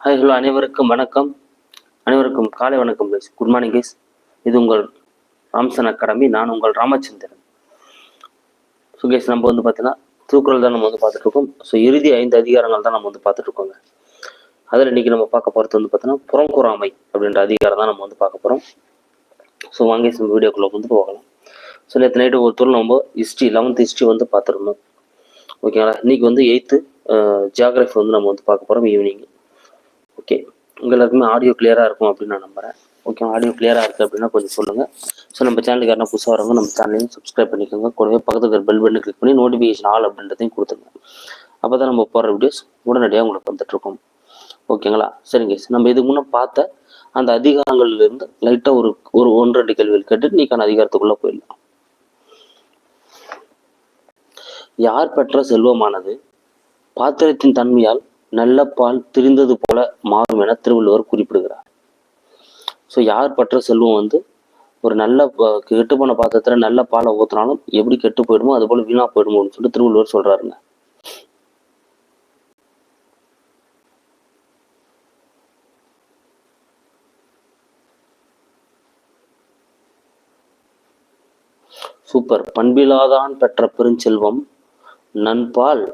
Hi hello அனைவருக்கும் வணக்கம். அனைவருக்கும் காலை வணக்கம் கைஸ் குட் மார்னிங் கைஸ் இது உங்கள் ராம்சன் அகாடமி நான் உங்கள் ராமச்சந்திரன். ஸோ கைஸ் நம்ம வந்து பார்த்தீங்கன்னா தூக்குறல் தான் நம்ம வந்து பார்த்துட்ருக்கோம் ஸோ இறுதி ஐந்து அதிகாரங்கள் தான் நம்ம வந்து பார்த்துட்ருக்கோங்க அதில் இன்னைக்கு நம்ம பார்க்க போகிறது வந்து பார்த்தீங்கன்னா புறங்குறாமை அப்படின்ற அதிகாரம் தான் நம்ம வந்து பார்க்க போகிறோம் ஸோ வாங்க நம்ம வீடியோக்குள்ளே வந்து போகலாம். ஸோ நேற்று நைட்டு ஒரு தூரம் நம்ம ஹிஸ்ட்ரி லெவன்த் ஹிஸ்ட்ரி வந்து பார்த்துருந்தோம் ஓகேங்களா இன்னைக்கு வந்து எயித்து ஜியாகிரஃபி வந்து நம்ம வந்து பார்க்க போகிறோம் ஈவினிங் ஓகே உங்க எல்லாருக்குமே ஆடியோ கிளியராக இருக்கும் அப்படின்னு நான் நம்புகிறேன் ஓகே ஆடியோ கிளியராக இருக்குது அப்படின்னா கொஞ்சம் சொல்லுங்கள் ஸோ நம்ம சேனலுக்கு யாரும் புதுசாக வரவங்க நம்ம சேனலையும் சப்ஸ்கிரைப் பண்ணிக்கோங்க. கூடவே பக்கத்தில் இருக்கிற பெல் பட்டன் கிளிக் பண்ணி நோட்டிஃபிகேஷன் ஆல் அப்படின்றதையும் கொடுத்துங்க அப்போ தான் நம்ம போடுற வீடியோஸ் உடனடியாக உங்களுக்கு வந்துட்டு ஓகேங்களா சரிங்க நம்ம இதுக்கு முன்னே பார்த்த அந்த அதிகாரங்கள்லேருந்து லைட்டாக ஒரு ஒரு ஒன்று ரெண்டு கேள்விகள் கேட்டு நீக்கான அதிகாரத்துக்குள்ளே போயிடலாம். யார் பெற்ற செல்வமானது பாத்திரத்தின் தன்மையால் நல்ல பால் திரிந்தது போல மாறும் என திருவள்ளுவர் குறிப்பிடுகிறார். ஸோ யார் பற்ற செல்வம் வந்து ஒரு நல்ல கெட்டு போன பாத்திரத்துல நல்ல பாலை ஊத்துனாலும் எப்படி கெட்டு போயிடுமோ அது போல வீணா போயிடுமோன்னு சொல்லிட்டு திருவள்ளுவர் சொல்றாருங்க. சூப்பர் பண்பிலாதான் பெற்ற பெருஞ்செல்வம் நண்பால்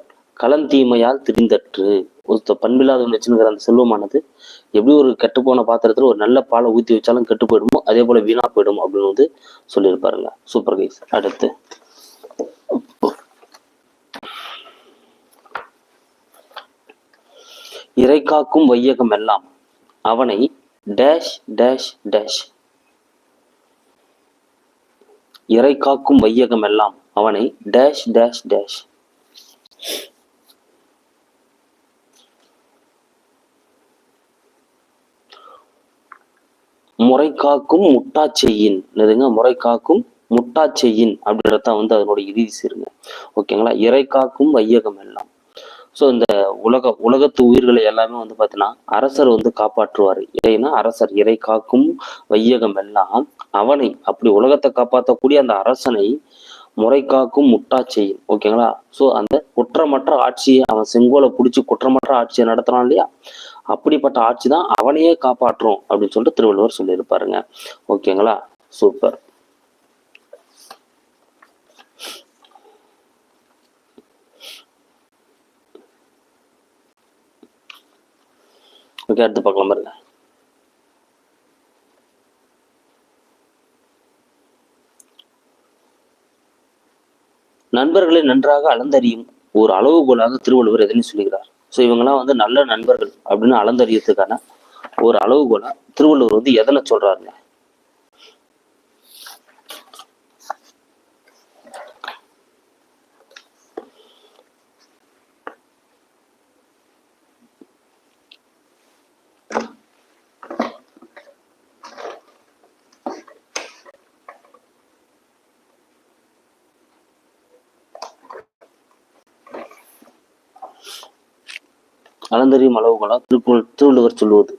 களந்தீமையால் திரிந்தற்று. ஒருத்த பண்பில்லாத வச்சுங்கிற அந்த செல்வமானது எப்படி ஒரு கெட்டுப்போன பாத்திரத்துல ஒரு நல்ல பாலை ஊத்தி வச்சாலும் கெட்டு போயிடுமோ? அதே போல வீணா போயிடும் அப்படின்னு வந்து சொல்லியிருப்பாருங்க. சூப்பர் கைஸ் அடுத்து. இறை காக்கும் வையகம் எல்லாம் அவனை டேஷ் டேஷ் டேஷ் இறை காக்கும் வையகம் எல்லாம் அவனை டேஷ் டேஷ் டேஷ் முறை காக்கும் முட்டாச்செய்யின் என்னதுங்க? முறை காக்கும் முட்டாச்செய்யின் அப்படின்றதான் வந்து அதனுடைய இறுதி சீருங்க. ஓகேங்களா? இறை காக்கும் வையகம் எல்லாம். ஸோ இந்த உலக உலகத்து உயிர்களை எல்லாமே வந்து பார்த்தீங்கன்னா அரசர் வந்து காப்பாற்றுவார். இறைனா அரசர் இறை காக்கும் வையகம் எல்லாம் அவனை அப்படி உலகத்தை காப்பாற்றக்கூடிய அந்த அரசனை முறை காக்கும் முட்டாச்செய்யின் ஓகேங்களா? ஸோ அந்த குற்றமற்ற ஆட்சியை அவன் செங்கோலை பிடிச்சி குற்றமற்ற ஆட்சியை நடத்துறான் இல்லையா? அப்படிப்பட்ட ஆட்சி தான் அவனையே காப்பாற்றும் அப்படின்னு சொல்லிட்டு திருவள்ளுவர் சொல்லியிருப்பாருங்க. ஓகேங்களா? சூப்பர். ஓகே அடுத்து பார்க்கலாம் பாருங்க. நண்பர்களை நன்றாக அளந்தறியும் ஒரு அளவுகோலாக திருவள்ளுவர் எதனையும் சொல்லுகிறார்? ஸோ இவங்கெல்லாம் வந்து நல்ல நண்பர்கள் அப்படின்னு அளந்தறியறதுக்கான ஒரு அளவுகோலா திருவள்ளுவர் வந்து எதனை சொல்றாருங்க? அளந்தறியும் அளவுகளா திருக்குறள் திருவள்ளுவர் சொல்லுவது.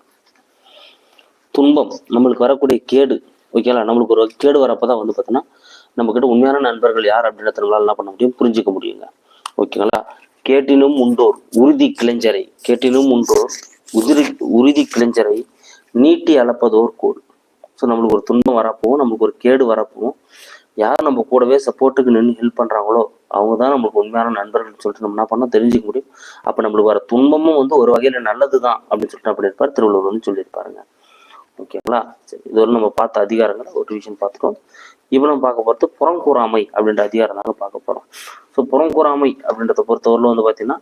துன்பம் நம்மளுக்கு வரக்கூடிய கேடு ஓகேங்களா நம்மளுக்கு ஒரு கேடு வரப்பதான் வந்து பார்த்தீங்கன்னா நம்ம கிட்ட உண்மையான நண்பர்கள் யார் அப்படின்றத நம்மளால என்ன பண்ண முடியும்? புரிஞ்சிக்க முடியுங்க. ஓகேங்களா கேட்டினும் உண்டோர் உறுதி கிளைஞரை கேட்டினும் உண்டோர் உதிரி உறுதி கிளைஞரை நீட்டி அளப்பதோர் கோடு ஸோ நம்மளுக்கு ஒரு துன்பம் வரப்போவும் நம்மளுக்கு ஒரு கேடு வரப்போவும் யார் நம்ம கூடவே சப்போர்ட்டுக்கு நின்று ஹெல்ப் பண்றாங்களோ அவங்க தான் நம்மளுக்கு உண்மையான நண்பர்கள் சொல்லிட்டு நம்ம என்ன பண்ணால் தெரிஞ்சுக்க முடியும். அப்ப நம்மளுக்கு வர துன்பமும் வந்து ஒரு வகையில நல்லதுதான் அப்படின்னு சொல்லிட்டு அப்படி இருப்பார். திருவள்ளுவர் வந்து சொல்லியிருப்பாருங்க. ஓகேங்களா? சரி இதுவரை நம்ம பார்த்த அதிகாரங்களை ஒரு விஷயம் பார்த்துட்டோம். இப்போ நம்ம பார்க்க போகிறது புறங்கூறாமை அப்படின்ற அதிகாரம் தாங்க பார்க்க போறோம். ஸோ புறங்கூறாமை அப்படின்றத பொறுத்தவரையிலும் வந்து பார்த்தீங்கன்னா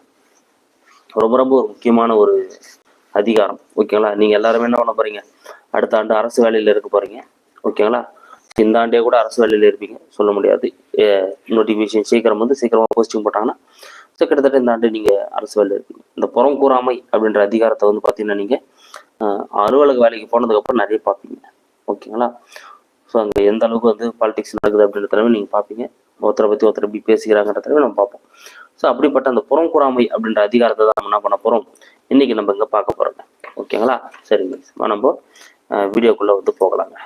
ரொம்ப ரொம்ப ஒரு முக்கியமான ஒரு அதிகாரம். ஓகேங்களா? நீங்க எல்லாருமே என்ன பண்ண போகிறீங்க அடுத்த ஆண்டு அரசு வேலையில இருக்க போறீங்க. ஓகேங்களா? இந்த ஆண்டே கூட அரசு வேலையில் இருப்பீங்க. சொல்ல முடியாது. நோட்டிஃபிகேஷன் சீக்கிரம் வந்து சீக்கிரமாக போஸ்டிங் போட்டாங்கன்னா ஸோ கிட்டத்தட்ட இந்த ஆண்டு நீங்கள் அரசு வேலையில் இருப்பீங்க. இந்த புறம் கூறாமை அப்படின்ற அதிகாரத்தை வந்து பார்த்தீங்கன்னா நீங்கள் அலுவலக வேலைக்கு போனதுக்கப்புறம் நிறைய பார்ப்பீங்க ஓகேங்களா? ஸோ அங்கே எந்த அளவுக்கு வந்து பாலிடிக்ஸ் நடக்குது அப்படின்ற தலைமை நீங்கள் பார்ப்பீங்க ஒருத்தரை பற்றி ஒருத்தர் எப்படி பேசிக்கிறாங்கன்றத நம்ம பார்ப்போம் ஸோ அப்படிப்பட்ட அந்த புறம் கூறாமை அப்படின்ற அதிகாரத்தை தான் நம்ம என்ன பண்ண போகிறோம் இன்னைக்கு நம்ம இங்கே பார்க்க போகிறோங்க ஓகேங்களா? சரிங்க. நம்ம வீடியோக்குள்ளே வந்து போகலாங்க.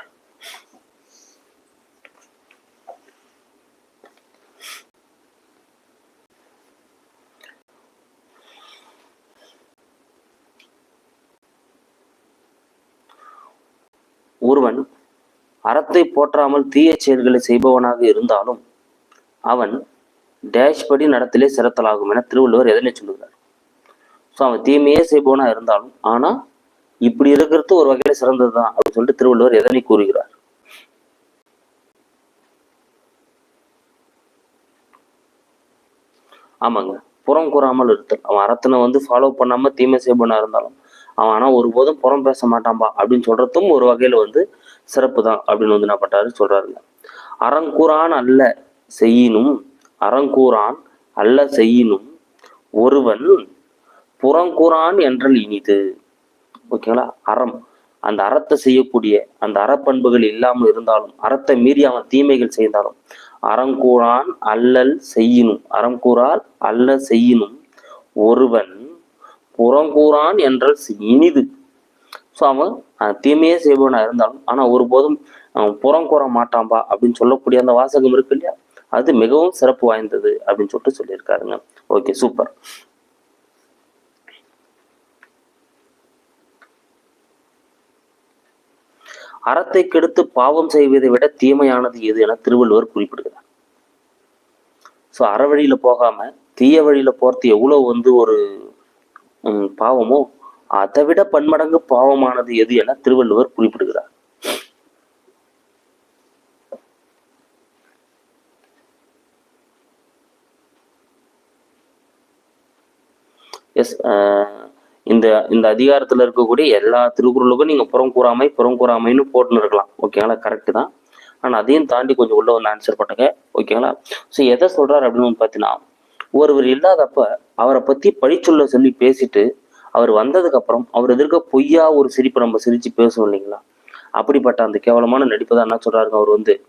ஒருவன் அறத்தை போற்றாமல் தீய செயல்களை செய்பவனாக இருந்தாலும் அவன் டேஷ் படி நடத்திலே சிறத்தலாகும் என திருவள்ளுவர் எதனை சொல்லுகிறார்? ஸோ அவன் தீமையே செய்பவனா இருந்தாலும் ஆனா இப்படி இருக்கிறது ஒரு வகையில சிறந்ததுதான் அப்படின்னு சொல்லிட்டு திருவள்ளுவர் எதனை கூறுகிறார்? ஆமாங்க. புறம் கூறாமல் இருத்தல். அவன் அறத்தினை வந்து ஃபாலோ பண்ணாம தீமை செய்பவனா இருந்தாலும் அவன் ஆனா ஒருபோதும் புறம் பேச மாட்டான்பா அப்படின்னு சொல்றதும் ஒரு வகையில வந்து சிறப்பு தான் அப்படின்னு வந்து நான் பட்டாரு சொல்றாருங்க. அறங்கூறான் அல்ல செய்யினும் அறங்கூறான் அல்ல செய்யினும் ஒருவன் புறங்கூறான் என்றல் இனிது. ஓகேங்களா? அறம். அந்த அறத்தை செய்யக்கூடிய அந்த அறப்பண்புகள் இல்லாமல் இருந்தாலும் அறத்தை மீறி அவன் தீமைகள் செய்தாலும் அறங்கூறான் அல்லல் செய்யினும் அறங்கூறால் அல்ல செய்யினும் ஒருவன் புறங்கூறான் என்றால் இனிது. ஸோ அவன் தீமையே செய்பவனா இருந்தாலும் ஆனா ஒருபோதும் அவன் புறம் கூற மாட்டான்பா அப்படின்னு சொல்லக்கூடிய அந்த வாசகம் இருக்கு இல்லையா? அது மிகவும் சிறப்பு வாய்ந்தது அப்படின்னு சொல்லிட்டு சொல்லியிருக்காருங்க. ஓகே சூப்பர் அறத்தை கெடுத்து பாவம் செய்வதை விட தீமையானது எது என திருவள்ளுவர் குறிப்பிடுகிறார். ஸோ அற வழியில போகாம தீய வழியில போறது எவ்வளவு வந்து ஒரு பாவமோ? அதை விட பன்மடங்கு பாவமானது எது என திருவள்ளுவர் குறிப்பிடுகிறார். எஸ் இந்த இந்த அதிகாரத்துல இருக்கக்கூடிய எல்லா திருக்குறளுக்கும் நீங்க புறம் கூறாமை புறம் கூறாமைன்னு போட்டுன்னு இருக்கலாம். ஓகேங்களா கரெக்ட் தான். ஆனா அதையும் தாண்டி கொஞ்சம் உள்ள வந்து ஆன்சர் பண்ணுங்க. ஓகேங்களா ஸோ எதை சொல்றாரு அப்படின்னு பார்த்தீங்கன்னா ஒருவர் இல்லாதப்ப அவரை பத்தி பழிச்சொல்ல சொல்லி பேசிட்டு அவர் வந்ததுக்கு அப்புறம் அவர் எதிர்க்க பொய்யா ஒரு சிரிப்பு நம்ம சிரிச்சு பேசுவோம் இல்லைங்களா? அப்படிப்பட்ட அந்த கேவலமான நடிப்பு தான் என்ன சொல்றாருங்க அவர் வந்து?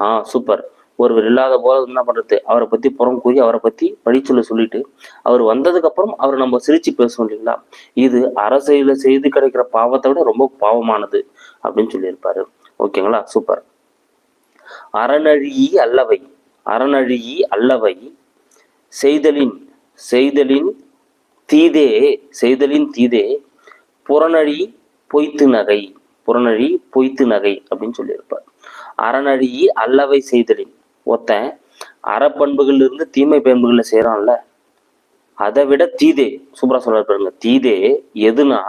ஆ சூப்பர். ஒருவர் இல்லாத போது என்ன பண்றது? அவரை பத்தி புறம் கூறி அவரை பத்தி பழிச்சொல்ல சொல்லிட்டு அவர் வந்ததுக்கு அப்புறம் அவரை நம்ம சிரிச்சு பேசுவோம் இல்லைங்களா? இது அரசியல செய்து கிடைக்கிற பாவத்தை விட ரொம்ப பாவமானது அப்படின்னு சொல்லியிருப்பாரு. ஓகேங்களா? சூப்பர். அறநழியி அல்லவை. அறநழியி அல்லவை. செய்தலின் செய்தலின் தீதே செய்தலின் தீதே புறநழி பொய்த்து நகை புறநழி பொய்த்து நகை அப்படின்னு சொல்லியிருப்பார். அறநழி அல்லவை செய்தலின். ஒருத்தன் அறப்பண்புகள்ல இருந்து தீமை பண்புகள்ல செய்யறான்ல அதை விட தீதே சூப்பரா சொல்றாரு பாருங்க தீதே எதுனா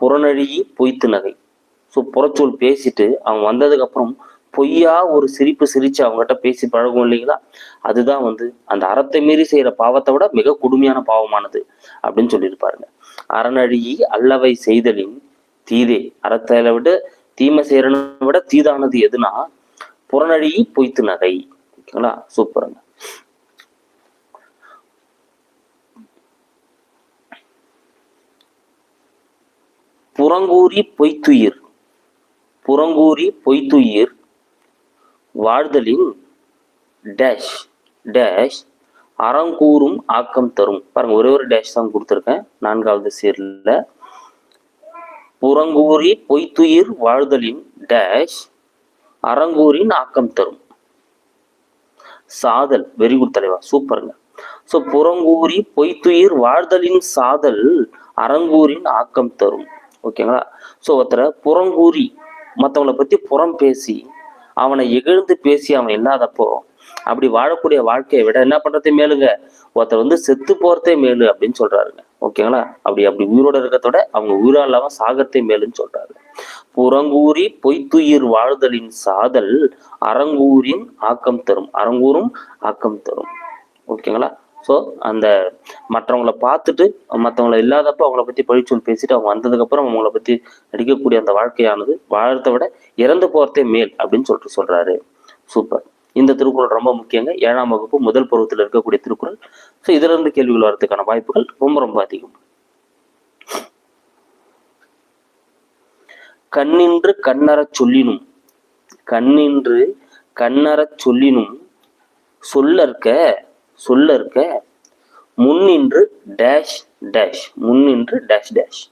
புறநழி பொய்த்து நகை. ஸோ புறச்சொல் பேசிட்டு அவன் வந்ததுக்கு அப்புறம் பொய்யா ஒரு சிரிப்பு சிரிச்சு அவங்ககிட்ட பேசி பழகும் இல்லைங்களா? அதுதான் வந்து அந்த அறத்தை மீறி செய்யற பாவத்தை விட மிக கொடுமையான பாவமானது அப்படின்னு சொல்லியிருப்பாருங்க அறநழியி அல்லவை செய்தலின் தீதே. அறத்தையில விட தீமை செய்யறனை விட தீதானது எதுனா? புறநழி பொய்த்து நகை. ஓகேங்களா? சூப்பருங்க புறங்கூறி பொய்த்துயிர். புறங்கூறி பொய்த்துயிர். வாழ்தலின் டேஷ் டேஷ் அறங்கூறும் ஆக்கம் தரும். பாருங்க ஒரே ஒரு டேஷ் தான் கொடுத்துருக்கேன். நான்காவது சீரில். புறங்கூறி பொய்த்துயிர் வாழ்தலின் டேஷ் அறங்கூரின் ஆக்கம் தரும். சாதல் வெரி குட் தலைவா சூப்பருங்க ஸோ புறங்கூறி பொய்த்துயிர் வாழ்தலின் சாதல் அறங்கூரின் ஆக்கம் தரும். ஓகேங்களா ஸோ ஒருத்தரை புறங்கூறி மற்றவங்கள பற்றி புறம் பேசி அவனை இகழ்ந்து பேசி அவன் இல்லாதப்போ அப்படி வாழக்கூடிய வாழ்க்கையை விட என்ன பண்றதே மேலுங்க? ஒருத்தர் வந்து செத்து போறதே மேலு அப்படின்னு சொல்றாருங்க. ஓகேங்களா? அப்படி அப்படி உயிரோட இருக்கிறதோட அவங்க உயிரா இல்லாம சாகத்தே மேலுன்னு சொல்றாரு. புறங்கூறி பொய்த்துயிர் வாழ்தலின் சாதல் அறங்கூரின் ஆக்கம் தரும். அரங்கூரும் ஆக்கம் தரும். ஓகேங்களா? ஸோ அந்த மற்றவங்கள பார்த்துட்டு மற்றவங்கள இல்லாதப்ப அவங்கள பத்தி பழிச்சொல் பேசிட்டு அவங்க வந்ததுக்கப்புறம் அவங்கள பத்தி நடிக்கக்கூடிய அந்த வாழ்க்கையானது வாழறதை விட இறந்து போறதே மேல் அப்படின்னு சொல்லிட்டு சொல்றாரு. சூப்பர் இந்த திருக்குறள் ரொம்ப முக்கியங்க. ஏழாம் வகுப்பு முதல் பருவத்தில் இருக்கக்கூடிய திருக்குறள். ஸோ இதுல இருந்து கேள்விகள் வரதுக்கான வாய்ப்புகள் ரொம்ப ரொம்ப அதிகம். கண்ணின்று கண்ணறச் சொல்லினும் கண்ணின்று கண்ணறச் சொல்லினும் சொல்லற்க சொல்ல இருக்க முன்னின்று டேஷ் டேஷ் முன்னின்று டேஷ் டேஷ்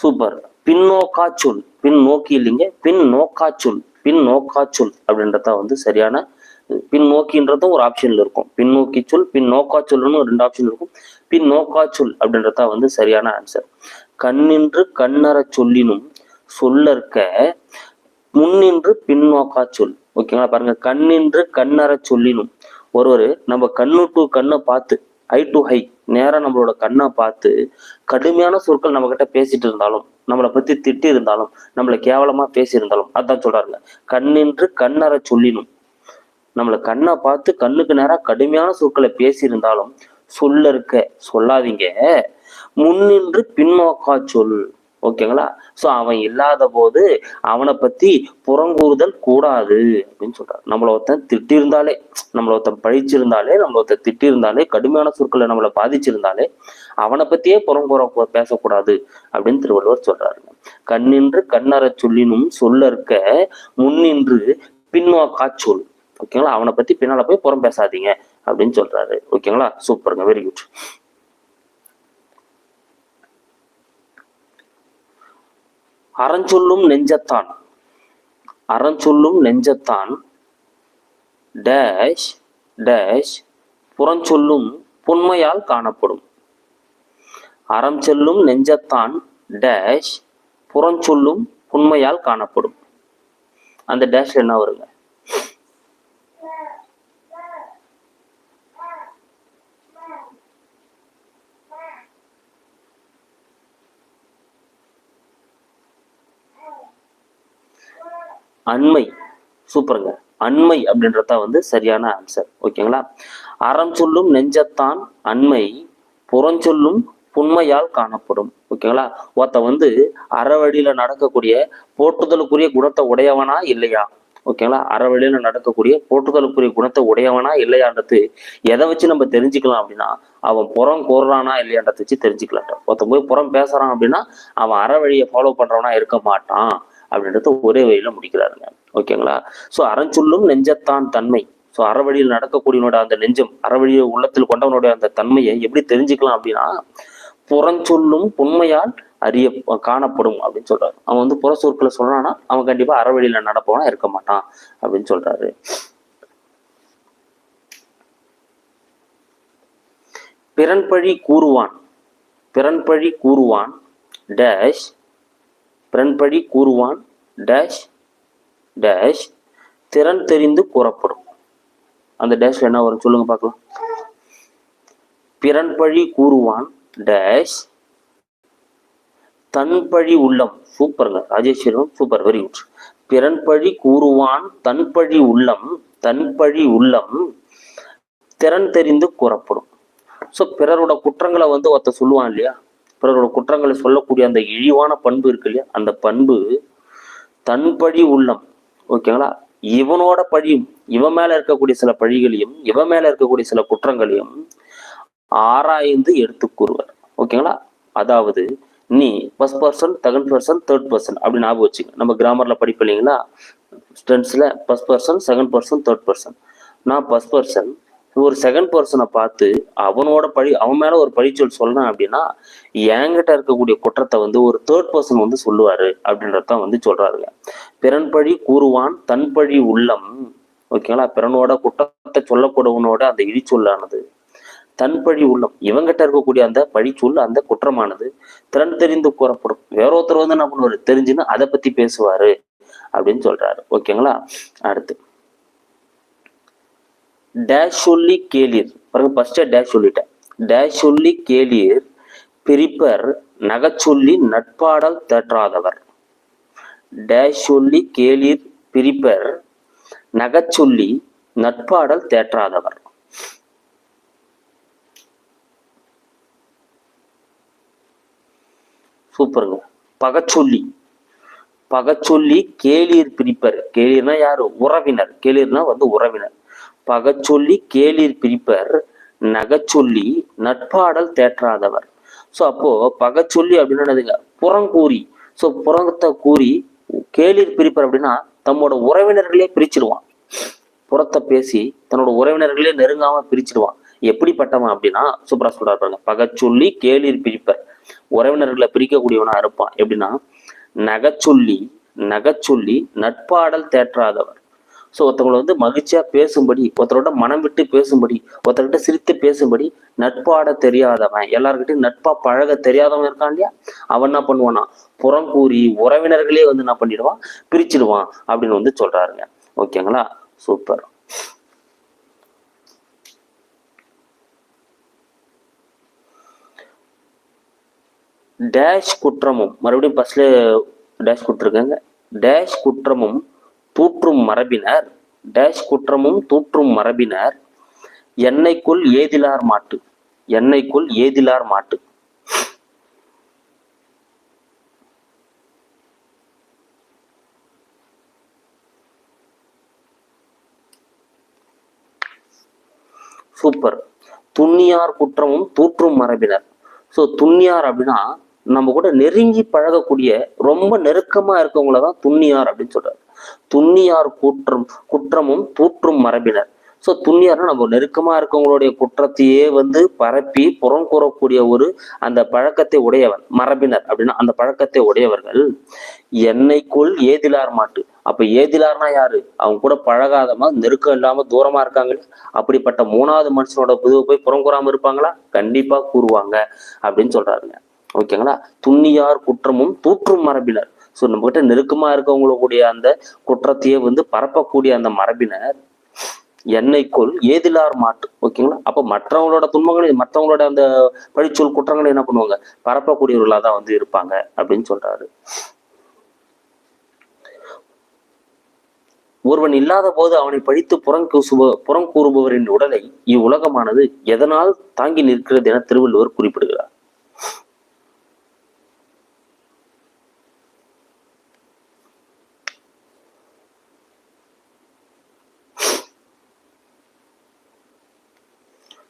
சூப்பர் பின்னோக்கா சொல். பின் நோக்கி இல்லைங்க பின் நோக்கா சொல். பின் நோக்காச்சொல் அப்படின்றத வந்து சரியான பின் நோக்கின்றதும் ஒரு ஆப்ஷன்ல இருக்கும். பின்னோக்கி சொல் பின் நோக்கா சொல்லுன்னு ரெண்டு ஆப்ஷன் இருக்கும். பின் நோக்கா சொல் அப்படின்றத வந்து சரியான ஆன்சர் கண்ணின்று கண்ணற சொல்லினும் சொல்லற்க முன்னின்று பின்னோக்கா சொல். ஓகேங்களா பாருங்க. கண்ணின்று கண்ணற சொல்லினும் ஒருவர் நம்ம கண்ணு டு கண்ணை பார்த்து ஐ டு ஹை நேராக நம்மளோட கண்ணை பார்த்து கடுமையான சொற்கள் நம்ம கிட்ட பேசிட்டு இருந்தாலும் நம்மளை பத்தி திட்டி இருந்தாலும் நம்மளை கேவலமா பேசியிருந்தாலும் அதான் சொல்றாருங்க. கண்ணின்று கண்ணற சொல்லினும். நம்மளை கண்ணை பார்த்து கண்ணுக்கு நேரா கடுமையான சொற்களை பேசியிருந்தாலும் சொல்ல இருக்க சொல்லாதீங்க. முன்னின்று பின்னோக்கா சொல். ஓகேங்களா? சோ அவன் இல்லாத போது அவனை பத்தி புறங்கூறுதல் கூடாது அப்படின்னு சொல்றாரு நம்மள ஒருத்தன் திட்டிருந்தாலே நம்மள ஒருத்தன் பழிச்சிருந்தாலே நம்மள ஒருத்தன் திட்டிருந்தாலே கடுமையான சொற்களை நம்மளை பாதிச்சிருந்தாலே அவனை பத்தியே புறங்கூற பேசக்கூடாது அப்படின்னு திருவள்ளுவர் சொல்றாருங்க கண்ணின்று கண்ணற சொல்லினும் சொல்ல இருக்க முன்னின்று பின்னோக்காச்சொல் ஓகேங்களா? அவனை பத்தி பின்னால போய் புறம் பேசாதீங்க அப்படின்னு சொல்றாரு. ஓகேங்களா? சூப்பருங்க வெரி குட் அறஞ்சொல்லும் நெஞ்சத்தான். அறஞ்சொல்லும் நெஞ்சத்தான். டேஷ் டேஷ் புறஞ்சொல்லும் புண்மையால் காணப்படும். அறம் செல்லும் நெஞ்சத்தான் டேஷ் புறஞ்சொல்லும் புண்மையால் காணப்படும். அந்த டேஷ் என்ன வருங்க? அண்மை சூப்பருங்க. அண்மை அப்படின்றத வந்து சரியான ஆன்சர் ஓகேங்களா அறம் சொல்லும் நெஞ்சத்தான் அண்மை புறஞ்சொல்லும் புண்மையால் காணப்படும். ஓகேங்களா ஒருத்த வந்து அறவழியில நடக்கக்கூடிய போற்றுதலுக்குரிய குணத்தை உடையவனா இல்லையா? ஓகேங்களா அறவழியில நடக்கக்கூடிய போற்றுதலுக்குரிய குணத்தை உடையவனா இல்லையான்றது எதை வச்சு நம்ம தெரிஞ்சுக்கலாம் அப்படின்னா அவன் புறம் கோர்றானா இல்லையான்றத வச்சு தெரிஞ்சுக்கலாம் ஒருத்தன் போய் புறம் பேசுறான் அப்படின்னா அவன் அறவழியை ஃபாலோ பண்றவனா இருக்க மாட்டான். அப்படின்றத ஒரே வழியில முடிக்கிறாருங்க ஓகேங்களா சோ அறஞ்சொல்லும் நெஞ்சத்தான் தன்மை. ஸோ அறவழியில் நடக்கக்கூடியவனோட அந்த நெஞ்சம் அறவழியை உள்ளத்தில் கொண்டவனுடைய அந்த தன்மையை எப்படி தெரிஞ்சுக்கலாம் அப்படின்னா புறஞ்சொல்லும் உண்மையால் அறிய காணப்படும் அப்படின்னு சொல்றாரு. அவன் வந்து புற சொற்களை சொல்றான்னா அவன் கண்டிப்பா அறவழியில நடப்பவனா இருக்க மாட்டான் அப்படின்னு சொல்றாரு. பிறன்பழி கூறுவான். பிறன்பழி கூறுவான். டேஷ் பிறன்பழி கூறுவான். டேஷ் டேஷ் திறன் தெரிந்து கூறப்படும். அந்த டேஷ் என்ன வரும் சொல்லுங்க பார்க்கலாம். பிறன்பழி கூறுவான். டேஷ் தன்பழி உள்ளம். சூப்பருங்க ராஜேஸ்வரம் சூப்பர் வெரி குட் பிறன்பழி கூறுவான். தன்பழி உள்ளம் தன்பழி உள்ளம். திறன் தெரிந்து கூறப்படும். ஸோ பிறரோட குற்றங்களை வந்து ஒருத்த சொல்லுவான் இல்லையா? பிறரோட குற்றங்களை சொல்லக்கூடிய அந்த இழிவான பண்பு இருக்கு இல்லையா? அந்த பண்பு தன் பழி உள்ளம். ஓகேங்களா இவனோட பழியும் இவன் மேல இருக்கக்கூடிய சில பழிகளையும் இவன் மேல இருக்கக்கூடிய சில குற்றங்களையும் ஆராய்ந்து எடுத்து கூறுவர். ஓகேங்களா அதாவது நீ first person second person third person அப்படி ஞாபகம் வச்சுங்க. நம்ம கிராமர்ல படிப்பு இல்லைங்களா? ஸ்டூடெண்ட்ஸ்ல first person second person third person நான் ஃபர்ஸ்ட் பர்சன் ஒரு செகண்ட் பர்சனை பார்த்து அவனோட பழி அவன் மேல ஒரு பழிச்சொல் சொல்லணும் அப்படின்னா என்கிட்ட இருக்கக்கூடிய குற்றத்தை வந்து ஒரு தேர்ட் பர்சன் வந்து சொல்லுவாரு அப்படின்றதான் வந்து சொல்றாருங்க. பிறன் பழி கூறுவான் தன் பழி உள்ளம். ஓகேங்களா? பிறனோட குற்றத்தை சொல்லக்கூடவனோட அந்த இழிச்சொல்லானது. தன் பழி உள்ளம். இவங்கிட்ட இருக்கக்கூடிய அந்த பழிச்சொல் அந்த குற்றமானது திறன் தெரிந்து கூறப்படும். வேற ஒருத்தர் வந்து என்ன பண்ணுவாரு? தெரிஞ்சுன்னு அதை பத்தி பேசுவாரு அப்படின்னு சொல்றாரு. ஓகேங்களா? அடுத்து. டேஷ் சொல்லி கேளீர். பாருங்க ஃபர்ஸ்டே டேஷ் சொல்லிட்டேன். டேஷ் சொல்லி கேளீர். பிரிப்பர் நகைச்சொல்லி நட்பாடல் தேற்றாதவர். டேஷ் சொல்லி கேளீர் பிரிப்பர் நகைச்சொல்லி நட்பாடல் தேற்றாதவர். சூப்பருங்க. பகச்சொல்லி பகச்சொல்லி கேளீர் பிரிப்பர். கேளீர்னா யாரு? உறவினர். கேளீர்னா வந்து உறவினர். பகச்சொல்லி கேளிர் பிரிப்பர் நகச்சொல்லி நட்பாடல் தேற்றாதவர். ஸோ அப்போ பகச்சொல்லி அப்படின்னு என்னதுங்க? புறங்கூறி ஸோ புறத்தை கூறி கேளிர் பிரிப்பர் அப்படின்னா தம்மோட உறவினர்களே பிரிச்சிருவான். புறத்தை பேசி தன்னோட உறவினர்களே நெருங்காம பிரிச்சிருவான். எப்படிப்பட்டவன் அப்படின்னா சூப்பரா சொல்றாரு பாருங்க. பகச்சொல்லி கேளிர் பிரிப்பர். உறவினர்களை பிரிக்கக்கூடியவனா இருப்பான். எப்படின்னா நகைச்சொல்லி நகைச்சொல்லி நட்பாடல் தேற்றாதவர். ஸோ ஒருத்தவங்களை வந்து மகிழ்ச்சியாக பேசும்படி ஒருத்தரோட மனம் விட்டு பேசும்படி ஒருத்தர்கிட்ட சிரித்து பேசும்படி நட்பாட தெரியாதவன் எல்லாருக்கிட்டையும் நட்பாக பழக தெரியாதவன் இருக்கான் இல்லையா? அவன் என்ன பண்ணுவானா புறம் கூறி உறவினர்களே வந்து என்ன பண்ணிடுவான்? பிரிச்சிடுவான் அப்படின்னு வந்து சொல்கிறாருங்க ஓகேங்களா? சூப்பர். டேஷ் குற்றமும் மறுபடியும் பஸ்ல டேஷ் கொடுத்துருக்காங்க. டேஷ் குற்றமும் தூற்றும் மரபினர் டேஷ் குற்றமும் தூற்றும் மரபினர். எண்ணெய்க்குள் ஏதிலார் மாட்டு எண்ணெய்க்குள் ஏதிலார் மாட்டு. சூப்பர். துண்ணியார் குற்றமும் தூற்றும் மரபினர். ஸோ துண்ணியார் அப்படின்னா நம்ம கூட நெருங்கி பழகக்கூடிய ரொம்ப நெருக்கமா இருக்கவங்கள தான் துண்ணியார் அப்படின்னு சொல்றாரு. துண்ணியார் கூற்றம் குற்றமும் தூற்றும் மரபினர். ஸோ துன்னியார்னா நம்ம நெருக்கமா இருக்கவங்களுடைய குற்றத்தையே வந்து பரப்பி புறம் கூறக்கூடிய ஒரு அந்த பழக்கத்தை உடையவர் மரபினர் அப்படின்னா அந்த பழக்கத்தை உடையவர்கள். என்னைக்குள் ஏதிலார் மாட்டு. அப்ப ஏதிலார்னா யாரு? அவங்க கூட பழகாதமா நெருக்கம் இல்லாம தூரமா இருக்காங்க அப்படிப்பட்ட மூணாவது மனுஷனோட புதுவை போய் புறம் கூறாம இருப்பாங்களா? கண்டிப்பா கூறுவாங்க அப்படின்னு சொல்றாருங்க. ஓகேங்களா? துண்ணியார் குற்றமும் தூற்றும் மரபினர். ஸோ நம்ம கிட்ட நெருக்கமா இருக்கவங்களுடைய அந்த குற்றத்தையே வந்து பரப்பக்கூடிய அந்த மரபினர் எண்ணெய்க்குள் ஏதிலார் மாட்டு ஓகேங்களா? அப்ப மற்றவங்களோட துன்பங்களை மற்றவங்களோட அந்த பழிச்சொல் குற்றங்களை என்ன பண்ணுவாங்க? பரப்பக்கூடியவர்களாக தான் வந்து இருப்பாங்க அப்படின்னு சொல்றாரு. ஒருவன் இல்லாத போது அவனை பழித்து புறங்கூசுப புறங்கூறுபவரின் உடலை இவ்வுலகமானது எதனால் தாங்கி நிற்கிறது என திருவள்ளுவர் குறிப்பிடுகிறார்.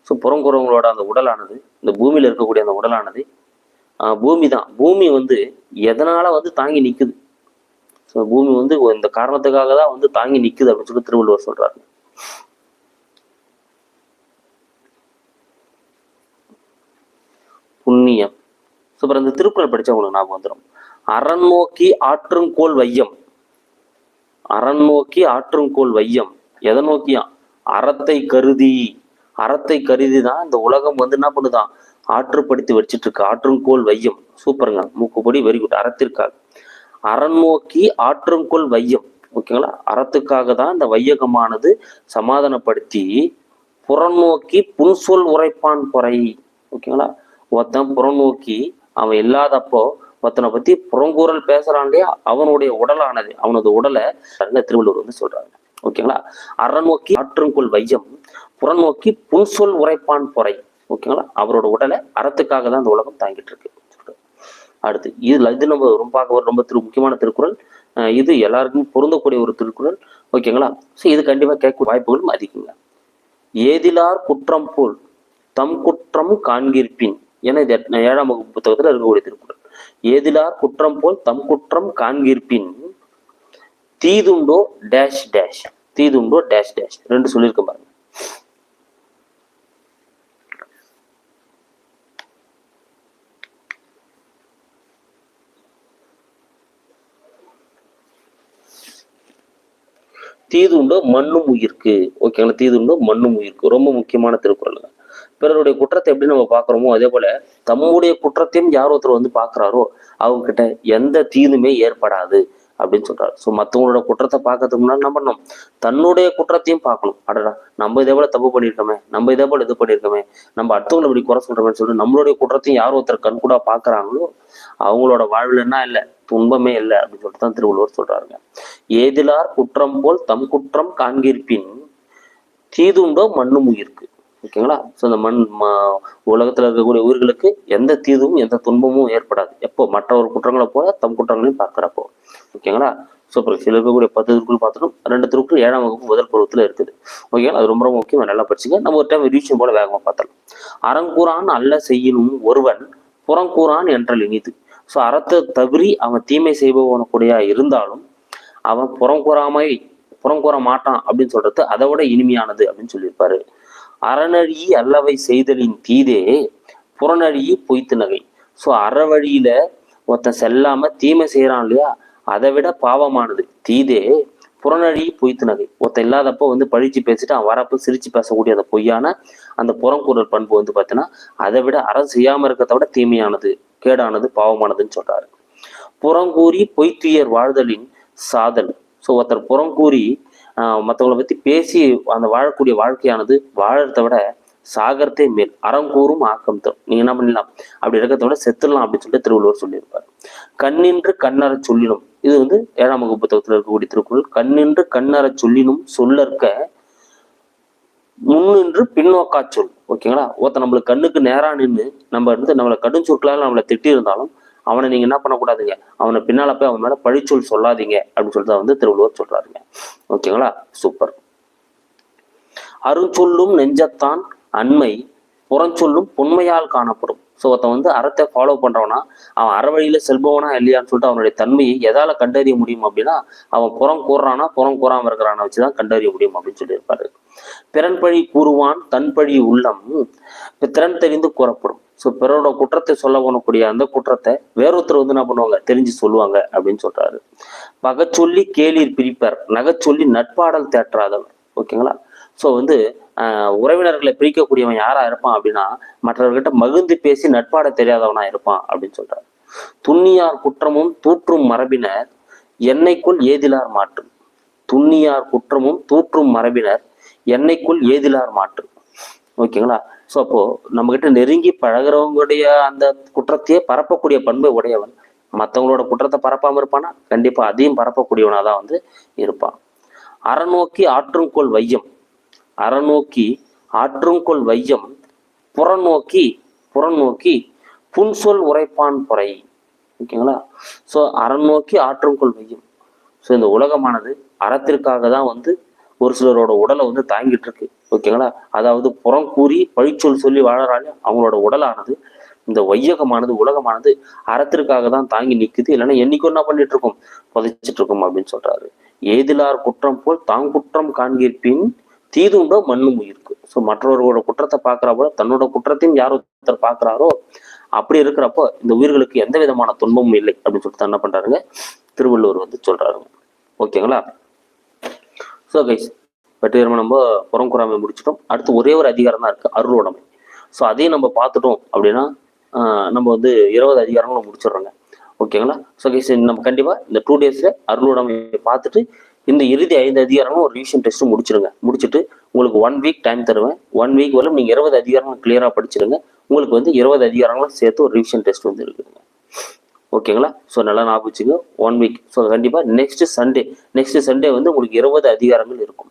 ஸோ புறங்குறவங்களோட அந்த உடலானது இந்த பூமியில் இருக்கக்கூடிய அந்த உடலானது ஆஹ் பூமி தான் பூமி வந்து எதனால வந்து தாங்கி நிற்குது ஸோ பூமி வந்து இந்த காரணத்துக்காக தான் வந்து தாங்கி நிற்குது அப்படின்னு சொல்லி திருவள்ளுவர் சொல்றாரு. புண்ணியம். அப்புறம் இந்த திருக்குறள் படித்தா உங்களுக்கு ஞாபகம் வந்துடும் அரண் நோக்கி ஆற்றுங்கோல் வையம். அரண் நோக்கி ஆற்றுங்கோல் வையம். எதை நோக்கியா? அறத்தை கருதி. அறத்தை கருதி தான் இந்த உலகம் வந்து என்ன பண்ணுதான் ஆற்றுப்படுத்தி வச்சிட்டு இருக்கு ஆற்றுங்கோல் வையம். சூப்பருங்க மூக்குப்படி வெரி குட் அறத்திற்காக. அறம் நோக்கி ஆற்றுங்கோல் வையம். ஓகேங்களா அறத்துக்காக தான் இந்த வையகமானது சமாதானப்படுத்தி புறநோக்கி புன்சொல் உரைப்பான் குறை. ஓகேங்களா ஒருத்தன் புறநோக்கி அவன் இல்லாதப்போ ஒருத்தனை பத்தி புறங்கூறல் பேசுறான் அவனுடைய உடலானது. அவனது உடலை திருவள்ளுவர் வந்து சொல்றாங்க ஓகேங்களா அறநோக்கி ஆற்றுங்கொள் வையம். புறநோக்கி புன்சொல் உரைப்பான் பொறை. ஓகேங்களா? அவரோட உடலை அறத்துக்காக தான் இந்த உலகம் தாங்கிட்டு இருக்கு. அடுத்து இதுல இது நம்ம ரொம்ப ரொம்ப திரு முக்கியமான திருக்குறள். இது எல்லாருக்கும் பொருந்தக்கூடிய ஒரு திருக்குறள். ஓகேங்களா? ஸோ இது கண்டிப்பாக கேட்க வாய்ப்புகளும் அதிகங்க. ஏதிலார் குற்றம் போல் தம் குற்றம் காண்கிருப்பின் ஏன்னா இது ஏழாம் வகுப்பு புத்தகத்துல இருக்கக்கூடிய திருக்குறள். ஏதிலார் குற்றம் போல் தம் குற்றம் காண்கிருப்பின் தீதுண்டோ டேஷ் டேஷ் தீதுண்டோ டேஷ் டேஷ் ரெண்டு சொல்லியிருக்க பாருங்க. தீதுண்டோ மண்ணும் உயிர்க்கு. ஓகேங்களா தீதுண்டோ மண்ணும் உயிர்க்கு. ரொம்ப முக்கியமான திருக்குறள் பிறருடைய குற்றத்தை எப்படி நம்ம பார்க்குறோமோ அதே போல தம்முடைய குற்றத்தையும் யார் ஒருத்தர் வந்து பார்க்குறாரோ அவங்க கிட்ட எந்த தீதுமே ஏற்படாது. அப்படின்னு சொல்றாரு. ஸோ மற்றவங்களோட குற்றத்தை பார்க்கறதுக்கு முன்னாடி நம்ம பண்ணணும்? தன்னுடைய குற்றத்தையும் பார்க்கணும். அடடா நம்ம இதே போல தப்பு பண்ணியிருக்கோமே நம்ம இதே போல இது பண்ணியிருக்கோமே நம்ம அடுத்தவங்களை இப்படி குறை சொல்றோம்னு சொல்லிட்டு நம்மளுடைய குற்றத்தையும் யார் ஒருத்தர் கண்கூடா பார்க்குறாங்களோ அவங்களோட வாழ்வுல என்ன இல்லை துன்பமே இல்லை அப்படின்னு சொல்லிட்டு தான் திருவள்ளுவர் சொல்றாருங்க. ஏதிலார் குற்றம் போல் தம் குற்றம் காண்கிருப்பின் தீதுண்டோ மண்ணும் உயிர்க்கு. ஓகேங்களா ஸோ இந்த மண் உலகத்தில் உலகத்துல இருக்கக்கூடிய உயிர்களுக்கு எந்த தீதும் எந்த துன்பமும் ஏற்படாது. எப்போ? மற்றவர் குற்றங்களை போல தம் குற்றங்களையும் பார்க்குறப்போ. ஓகேங்களா? சூப்பர் சில இருக்கக்கூடிய பத்து திருக்குள் பார்த்துட்டோம். ரெண்டு திருக்குள் ஏழாம் வகுப்பு முதல் பருவத்தில் இருக்குது. ஓகேங்களா? அது ரொம்ப ரொம்ப முக்கியம் நல்லா படிச்சுங்க. நம்ம ஒரு டைம் ரிவிஷன் போல வேகமாக பார்த்தலாம் அறங்கூறான் அல்ல செய்யணும் ஒருவன் புறங்கூறான் என்றல் இனிது. ஸோ அறத்தை தவிரி அவன் தீமை செய்பவனக்கூடியா இருந்தாலும் அவன் புறங்கூறாமை புறங்கூற மாட்டான் அப்படின்னு சொல்றது அதை விட இனிமையானது அப்படின்னு சொல்லியிருப்பாரு. அறநழி அல்லவை செய்தலின் தீதே புறநழி பொய்த்து நகை. ஸோ அற வழியில ஒருத்தன் செல்லாம தீமை செய்யறான் இல்லையா? அதை விட பாவமானது. தீதே புறநழி பொய்த்து நகை ஒருத்த இல்லாதப்போ வந்து பழிச்சு பேசிட்டு அவன் வரப்போ சிரிச்சு பேசக்கூடிய அந்த பொய்யான அந்த புறங்குரல் பண்பு வந்து பார்த்தீங்கன்னா அதை விட அறம் செய்யாம இருக்கிறத விட தீமையானது கேடானது பாவமானதுன்னு சொல்றாரு. புறங்கூறி பொய்த்துயர் வாழ்தலின் சாதல். ஸோ ஒருத்தர் புறங்கூறி ஆஹ் மற்றவங்களை பத்தி பேசி அந்த வாழக்கூடிய வாழ்க்கையானது வாழறத விட சாகரத்தே மேல். அறங்கூறும் ஆக்கம் தரும். நீங்க என்ன பண்ணலாம்? அப்படி இருக்கிறத விட செத்துடலாம் அப்படின்னு சொல்லிட்டு திருவள்ளுவர் சொல்லியிருப்பார். கண்ணின்று கண்ணற சொல்லிடும் இது வந்து ஏழாம் வகுப்பு புத்தகத்தில் இருக்கக்கூடிய திருக்குறள். கண்ணின்று கண்ணற சொல்லினும் சொல்லற்க முன்னின்று பின்னோக்கா சொல். ஓகேங்களா ஒருத்தன் நம்மளுக்கு கண்ணுக்கு நேராக நின்று நம்ம வந்து நம்மளை கடும் சொற்களால் நம்மளை திட்டி இருந்தாலும் அவனை நீங்க என்ன பண்ணக்கூடாதுங்க? அவனை பின்னால போய் அவன் மேல பழிச்சொல் சொல்லாதீங்க அப்படின்னு சொல்லிட்டு வந்து திருவள்ளுவர் சொல்றாருங்க. ஓகேங்களா சூப்பர் அருஞ்சொல்லும் நெஞ்சத்தான் அண்மை புறஞ்சொல்லும் பொன்மையால் காணப்படும். ஸோ ஒருத்தன் வந்து அறத்தை ஃபாலோ பண்றவனா அவன் அறவழியில செல்பவனா இல்லையான்னு சொல்லிட்டு அவனுடைய தன்மையை எதால கண்டறிய முடியும் அப்படின்னா அவன் புறம் கூறுறானா புறம் கூறாம இருக்கிறான வச்சுதான் கண்டறிய முடியும் அப்படின்னு சொல்லியிருப்பாரு. பிறன்பழி கூறுவான் தன் பழி உள்ளம் திறன் தெரிந்து கூறப்படும். ஸோ பிறரோட குற்றத்தை சொல்ல போகக்கூடிய அந்த குற்றத்தை வேறொருத்தர் வந்து என்ன பண்ணுவாங்க? தெரிஞ்சு சொல்லுவாங்க அப்படின்னு சொல்றாரு. பகச்சொல்லி கேளிர் பிரிப்பர் நகைச்சொல்லி நட்பாடல் தேற்றாதவர். ஓகேங்களா? ஸோ வந்து ஆஹ், உறவினர்களை பிரிக்கக்கூடியவன் யாரா இருப்பான் அப்படின்னா மற்றவர்கிட்ட மகிழ்ந்து பேசி நட்பாட தெரியாதவனா இருப்பான் அப்படின்னு சொல்றாரு. துண்ணியார் குற்றமும் தூற்றும் மரபினர் என்னைக்குள் ஏதிலார் மாற்று. துண்ணியார் குற்றமும் தூற்றும் மரபினர் என்னைக்குள் ஏதிலார் மாற்று. ஓகேங்களா? ஸோ அப்போ நம்ம கிட்ட நெருங்கி பழகுறவங்களுடைய அந்த குற்றத்தையே பரப்பக்கூடிய பண்பை உடையவன் மற்றவங்களோட குற்றத்தை பரப்பாம இருப்பானா? கண்டிப்பா அதையும் பரப்பக்கூடியவனா தான் வந்து இருப்பான். அறநோக்கி ஆற்றுங்கொள் வையம். அறநோக்கி ஆற்றுங்கொள் வையம் புறநோக்கி புறநோக்கி புன்சொல் உரைப்பான் பொறை. ஓகேங்களா? ஸோ அறநோக்கி ஆற்றுங்கொள் வையம். ஸோ இந்த உலகமானது அறத்திற்காக தான் வந்து ஒரு சிலரோட உடலை வந்து தாங்கிட்டு இருக்கு. ஓகேங்களா? அதாவது புறம் கூறி பழிச்சொல் சொல்லி வாழறாங்க அவங்களோட உடலானது இந்த வையகமானது உலகமானது அறத்திற்காக தான் தாங்கி நிற்குது இல்லைன்னா என்னைக்கு என்ன பண்ணிட்டு இருக்கோம்? புதைச்சிட்டு இருக்கோம் அப்படின்னு சொல்றாரு. ஏதிலார் குற்றம் போல் தாங்குற்றம் காண்கிற்பின் தீதுண்டோ மண்ணும் உயிருக்கு. ஸோ மற்றவர்களோட குற்றத்தை பார்க்கறா தன்னோட குற்றத்தையும் யார் ஒருத்தர் பார்க்குறாரோ அப்படி இருக்கிறப்போ இந்த உயிர்களுக்கு எந்த விதமான துன்பமும் இல்லை அப்படின்னு சொல்லிட்டு என்ன பண்றாருங்க? திருவள்ளுவர் வந்து சொல்றாருங்க ஓகேங்களா? ஸோ கைஸ் வெற்றிகரமாக நம்ம புறங்குறாமை முடிச்சிட்டோம். அடுத்து ஒரே ஒரு அதிகாரம் தான் இருக்கு அருளுடைமை. ஸோ அதையும் நம்ம பார்த்துட்டோம் அப்படின்னா ஆஹ் நம்ம வந்து இருபது அதிகாரங்களும் முடிச்சிடுறோங்க. ஓகேங்களா? ஸோ கைஸ் நம்ம கண்டிப்பாக இந்த டூ டேஸில் அருளுடைமையை பார்த்துட்டு இந்த இறுதி ஐந்து அதிகாரமும் ஒரு ரிவிஷன் டெஸ்ட்டும் முடிச்சிருங்க. முடிச்சுட்டு உங்களுக்கு ஒன் வீக் டைம் தருவேன். ஒன் வீக் வரையும் நீங்கள் இருபது அதிகாரங்களும் கிளியராக படிச்சிருங்க. உங்களுக்கு வந்து இருபது அதிகாரங்களும் சேர்த்து ஒரு ரிவிஷன் டெஸ்ட் வந்து இருக்குதுங்க. ஓகேங்களா ஸோ நல்லா ஞாபகம் ஒன் வீக் ஸோ கண்டிப்பாக நெக்ஸ்ட் சண்டே நெக்ஸ்ட் சண்டே வந்து உங்களுக்கு இருபது அதிகாரங்கள் இருக்கும்.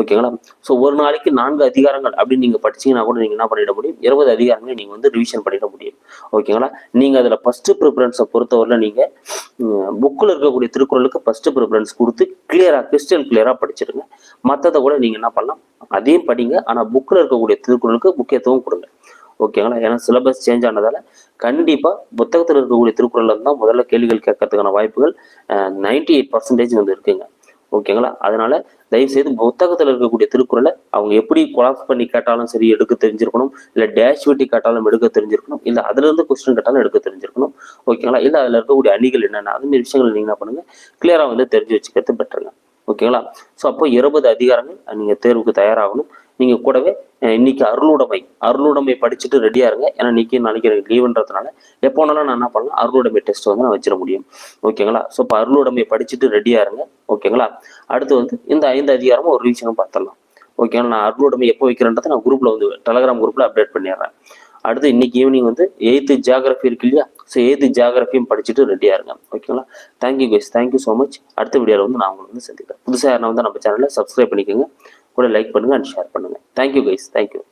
ஓகேங்களா ஸோ ஒரு நாளைக்கு நான்கு அதிகாரங்கள் அப்படின்னு நீங்கள் படிச்சீங்கன்னா கூட நீங்கள் என்ன பண்ணிட முடியும்? இருபது அதிகாரங்களை நீங்கள் வந்து ரிவிஷன் பண்ணிட முடியும். ஓகேங்களா நீங்கள் அதில் ஃபஸ்ட்டு ப்ரிஃபரன்ஸை பொறுத்தவரையில் நீங்கள் புக்கில் இருக்கக்கூடிய திருக்குறளுக்கு ஃபஸ்ட்டு ப்ரிஃபரன்ஸ் கொடுத்து கிளியராக கிறிஸ்டியல் கிளியராக படிச்சிருங்க மற்றதை கூட நீங்கள் என்ன பண்ணலாம்? அதையும் படிங்க. ஆனால் புக்கில் இருக்கக்கூடிய திருக்குறளுக்கு முக்கியத்துவம் கொடுங்க. ஓகேங்களா ஏன்னா சிலபஸ் சேஞ்ச் ஆனதால கண்டிப்பாக புத்தகத்தில் இருக்கக்கூடிய திருக்குறளில் தான் முதல்ல கேள்விகள் கேட்கறதுக்கான வாய்ப்புகள் நைன்டி எயிட் பர்சன்டேஜ் வந்து இருக்குங்க. ஓகேங்களா? அதனால தயவு செய்து புத்தகத்தில் இருக்கக்கூடிய திருக்குறளை அவங்க எப்படி கொலாப்ஸ் பண்ணி கேட்டாலும் சரி எடுக்க தெரிஞ்சிருக்கணும். இல்லை டேஷ் வெட்டி கேட்டாலும் எடுக்க தெரிஞ்சிருக்கணும். இல்லை அதுலேருந்து கொஸ்டின் கேட்டாலும் எடுக்க தெரிஞ்சிருக்கணும். ஓகேங்களா? இல்லை அதில் இருக்கக்கூடிய அணிகள் என்னென்ன? அதுமாரி விஷயங்கள் நீங்கள் என்ன பண்ணுங்கள் கிளியராக வந்து தெரிஞ்சு வச்சுக்கிறது பெட்டருங்க ஓகேங்களா? ஸோ அப்போ இருபது அதிகாரங்கள் நீங்கள் தேர்வுக்கு தயாராகணும். நீங்கள் கூடவே இன்னைக்கு அருளுடைமை அருளுடைமை படிச்சுட்டு ரெடியாக இருங்க. ஏன்னா இன்னைக்கு நாளைக்கு எனக்கு லீவுன்றதுனால எப்போ நான் என்ன பண்ணலாம்? அருளுடைமை டெஸ்ட் வந்து நான் வச்சிட முடியும். ஓகேங்களா ஸோ இப்போ அருளுடைமை படிச்சுட்டு ரெடியாக இருங்க. ஓகேங்களா அடுத்து வந்து இந்த ஐந்து அதிகாரமும் ஒரு ரீசனும் பார்த்துடலாம். ஓகேங்களா நான் அருளுடைமை எப்போ வைக்கிறேன்றதை நான் குரூப்பில் வந்து டெலகிராம் குரூப்பில் அப்டேட் பண்ணிடுறேன். அடுத்து இன்னைக்கு ஈவினிங் வந்து எயித்து ஜியாகிரஃபி இருக்கு இல்லையா? ஸோ எயித்து ஜியாகிரஃபியும் படிச்சுட்டு ரெடியாக இருங்க. ஓகேங்களா thank you guys thank you so much அடுத்த வீடியோவில் வந்து நான் உங்களுக்கு வந்து சந்திக்கிறேன். புதுசாக யாரும் வந்து நம்ம சேனலில் சப்ஸ்கிரைப் பண்ணிக்கோங்க. கூட லைக் பண்ணுங்க அண்ட் ஷேர் பண்ணுங்க. Thank you guys thank you